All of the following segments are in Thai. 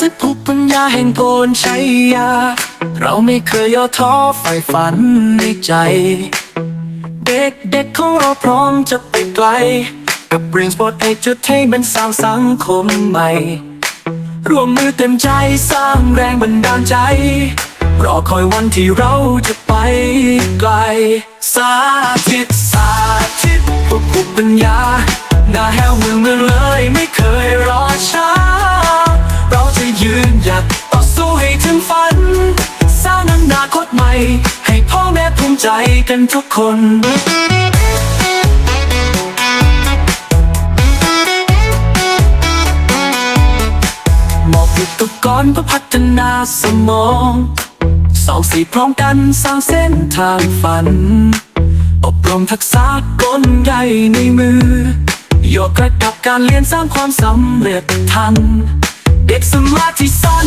ธิตภูมิปัญญาแห่งโกนชัยยา เราไม่เคยย่อท้อใฝ่ฝันในใจ เด็กเด็กๆของเราพร้อมจะไปไกล กับ Brain Sport ไอจุดให้มันสร้างสังคมใหม่ ร่วมมือเต็มใจสร้างแรงบันดาลใจ รอคอยวันที่เราจะไปไกล สาธิตสาธิตพวกภูมิปัญญา ใหม่ให้พ่อแม่ภูมิใจกันทุกคนมอบอุปกรณ์เพื่อพัฒนาสมองสองสีพร้อมกันสร้างเส้นทางฝัน อบรมทักษะกลใหญ่ในมือโยกระดับการเรียนสร้างความสำเร็จทัน เด็กสมาธิสั้น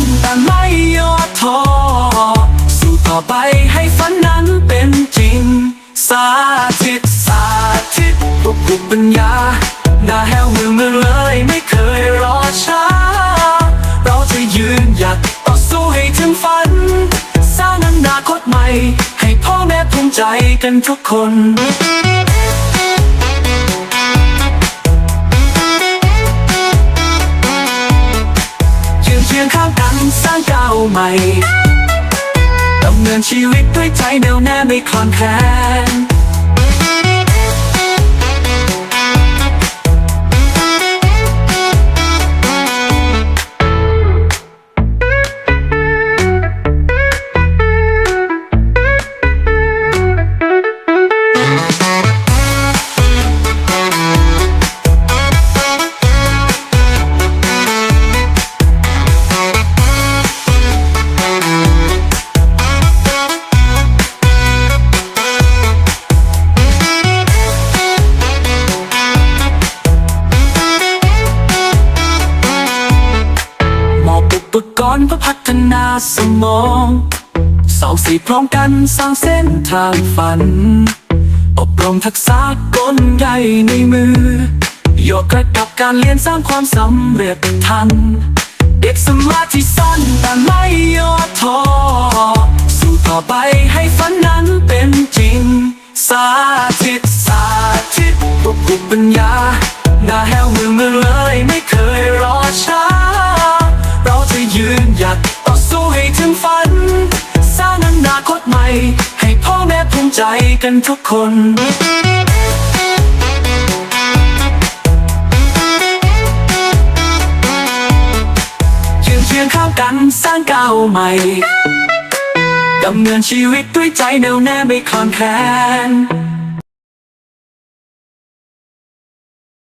ใหม่ให้พ่อแม่ภูมิใจกันทุกคนยืนเคียงข้างกันสร้างก้าวใหม่ดำเนินชีวิตด้วยใจแน่วแน่ไม่คลอนแคลน ปกรณ์เพื่อพัฒนาสมองสองสี่พร้อมกันสร้างเส้นทางฝัน อบรมทักษะกลใหญ่ในมือ โยกระดับการเรียนสร้างความสำเร็จทัน เด็กสมาธิสั้นแต่ไม่ย่อท้อสู้ต่อไปให้ฝันนั้นเป็นจริง สาธิตสาธิตพวกปัญญาหน้าแห้วมือเมือ กันทุกคนยืนเคียงข้างกันสร้างก้าวใหม่ดำเนินชีวิตด้วยใจแน่วแน่ไม่คลอนแคลน